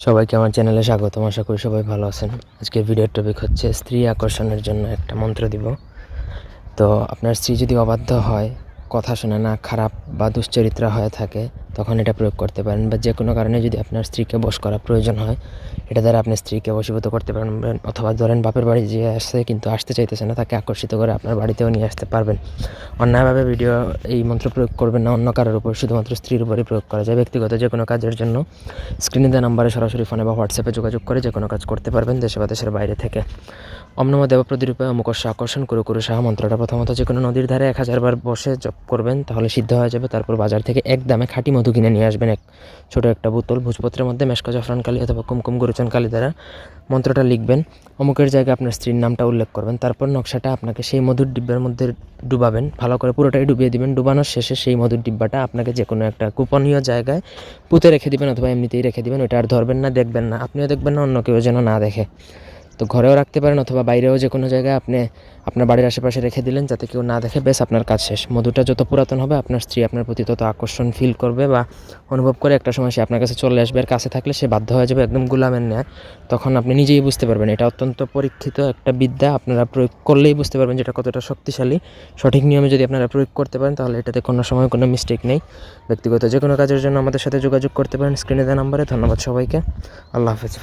সবাইকে আমার চ্যানেলে স্বাগতম। আশা করি সবাই ভালো আছেন। আজকে ভিডিওর টপিক হচ্ছে স্ত্রী আকর্ষণের জন্য একটা মন্ত্র দিব। তো আপনার স্ত্রী যদি অবাধ্য হয়, কথা শোনে না, খারাপ বা দুশ্চরিত্রা হয়ে থাকে তখন এটা প্রয়োগ করতে পারেন বা যে কোনো কারণে যদি আপনার স্ত্রীকে বশ করা প্রয়োজন হয়, এটা দ্বারা আপনি স্ত্রীকে বশীভূত করতে পারবেন অথবা ধরেন বাপের বাড়ি যে আসছে কিন্তু আসতে চাইতেছে না, তাকে আকর্ষিত করে আপনার বাড়িতেও নিয়ে আসতে পারবেন। অন্যায়ভাবে ভিডিও এই মন্ত্র প্রয়োগ করবেন না, অন্য কারোর উপর, শুধুমাত্র স্ত্রীর উপরই প্রয়োগ করা যায়। ব্যক্তিগত যে কোনো কাজের জন্য স্ক্রিনে দেওয়া নাম্বারে সরাসরি ফোনে বা হোয়াটসঅ্যাপে যোগাযোগ করে যে কোনো কাজ করতে পারবেন দেশে বা দেশের বাইরে থেকে। অমনম দেব প্রতিরূপে অমুকস্য আকর্ষণ করে করে সাহা মন্ত্রটা প্রথমত যে কোনো নদীর ধারে এক হাজার বার বসে জপ করবেন, তাহলে সিদ্ধ হয়ে যাবে। তারপর বাজার থেকে এক দামে খাঁটি মধু কিনে নিয়ে আসবেন। এক ছোটো একটা বোতল, ভোজপত্রের মধ্যে মেশকা জাফরান কালি অথবা কুমকুম গুরুচন কালি দ্বারা মন্ত্রটা লিখবেন। অমুকের জায়গায় আপনার স্ত্রীর নামটা উল্লেখ করবেন। তারপর নকশাটা আপনাকে সেই মধুর ডিব্বার মধ্যে ডুবাবেন। ভালো করে পুরোটাই ডুবিয়ে দিবেন। ডুবানোর শেষে সেই মধুর ডিব্বাটা আপনাকে যে কোনো একটা গোপনীয় জায়গায় পুঁতে রেখে দিবেন অথবা এমনিতেই রেখে দিবেন। ওটা আর ধরবেন না, দেখবেন না। আপনিও দেখবেন না, অন্য কেউ যেন না দেখে। তো ঘরেও রাখতে পারেন অথবা বাইরেও যে কোনো জায়গায় আপনি আপনার বাড়ির আশেপাশে রেখে দিলেন, যাতে কেউ না দেখে, বেশ আপনার কাজ শেষ। মধুটা যত পুরাতন হবে, আপনার স্ত্রী আপনার প্রতি তত আকর্ষণ ফিল করবে বা অনুভব করে একটা সময় সে আপনার কাছে চলে আসবে, আর কাছে থাকলে সে বাধ্য হয়ে যাবে একদম গুলামের ন্যায়। তখন আপনি নিজেই বুঝতে পারবেন, এটা অত্যন্ত পরীক্ষিত একটা বিদ্যা। আপনারা প্রয়োগ করলেই বুঝতে পারবেন যেটা কতটা শক্তিশালী। সঠিক নিয়মে যদি আপনারা প্রয়োগ করতে পারেন, তাহলে এটাতে কোনো সময় কোনো মিস্টেক নেই। ব্যক্তিগত যে কোনো কাজের জন্য আমাদের সাথে যোগাযোগ করতে পারেন স্ক্রিনে দেওয়া নাম্বারে। ধন্যবাদ সবাইকে। আল্লাহ হাফেজ।